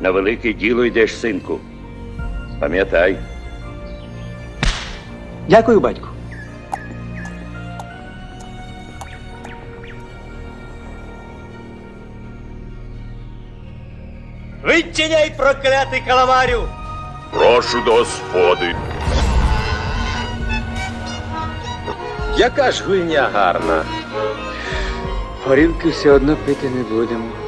На велике діло йдеш, синку. Пам'ятай, Дякую, батьку. Відчиняй проклятий каламарю! Прошу до господи. Яка ж гульня гарна. Горілки все одно пити не будемо.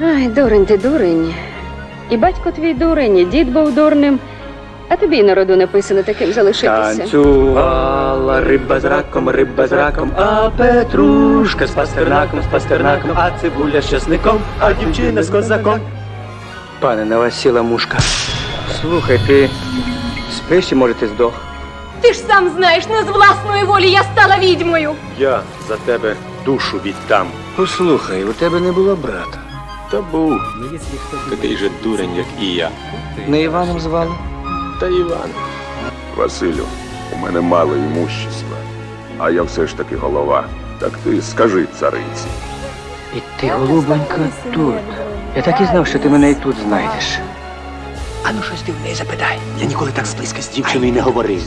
Ай, дурень ти дурень. І батько твій дурень, і дід був дурним, а тобі народу написано таким залишитися. Танцювала риба з раком, риба з раком, а петрушка з пастернаком, з пастернаком, а цибуля з часником, а дівчина з козаком. Пане, на вас сіла мушка. Слухай, ти спиш чи може ти здох? Ти ж сам знаєш, не з власної волі я стала відьмою. Я за тебе душу віддам. Послухай, у тебе не було брата. Та був такий же дурень, як і я. Не Іваном звали? Та Іван. Василю, у мене мало імущества, а я все ж таки голова. Так ти скажи цариці. І ти, голубонька, тут. Я так і знав, що ти мене і тут знайдеш. Ану, щось ти в неї запитай. Я ніколи так зблизька з дівчиною не говорив.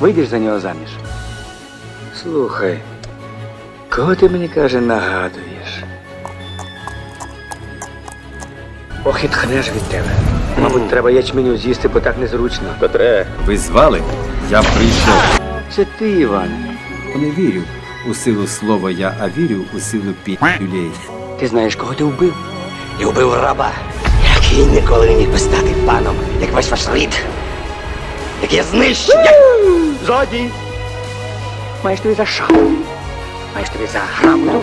Вийдеш за нього заміж. Слухай, кого ти мені каже нагадуєш? Ох, і тхнеш від тебе. Мабуть, треба ячменю з'їсти, бо так незручно. Петре, Ви звали? Я прийшов. Це ти, Іване. Не вірю у силу слова я, а вірю у силу пі***юлей. Ти знаєш, кого ти вбив? І вбив раба, який ніколи не міг би стати паном, як весь ваш рід. Як я знищив, як... Злодій! Маєш тобі за що? Маєш тобі за грамоту?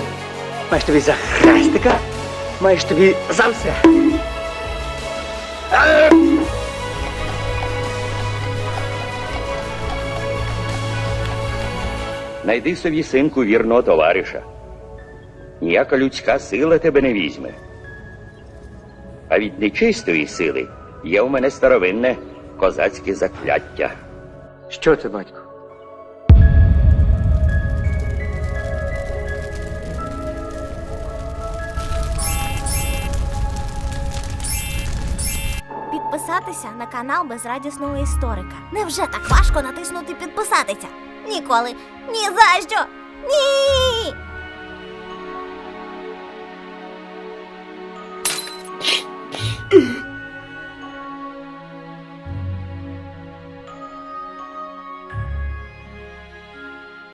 Маєш тобі за хрестика? Маєш тобі за все. Найди собі, синку, вірного товариша. Ніяка людська сила тебе не візьме. А від нечистої сили є у мене старовинне козацьке закляття. Що це, батько? Підписатися на канал безрадісного історика. Невже так важко натиснути підписатися? Ніколи. Ні за що! Ні!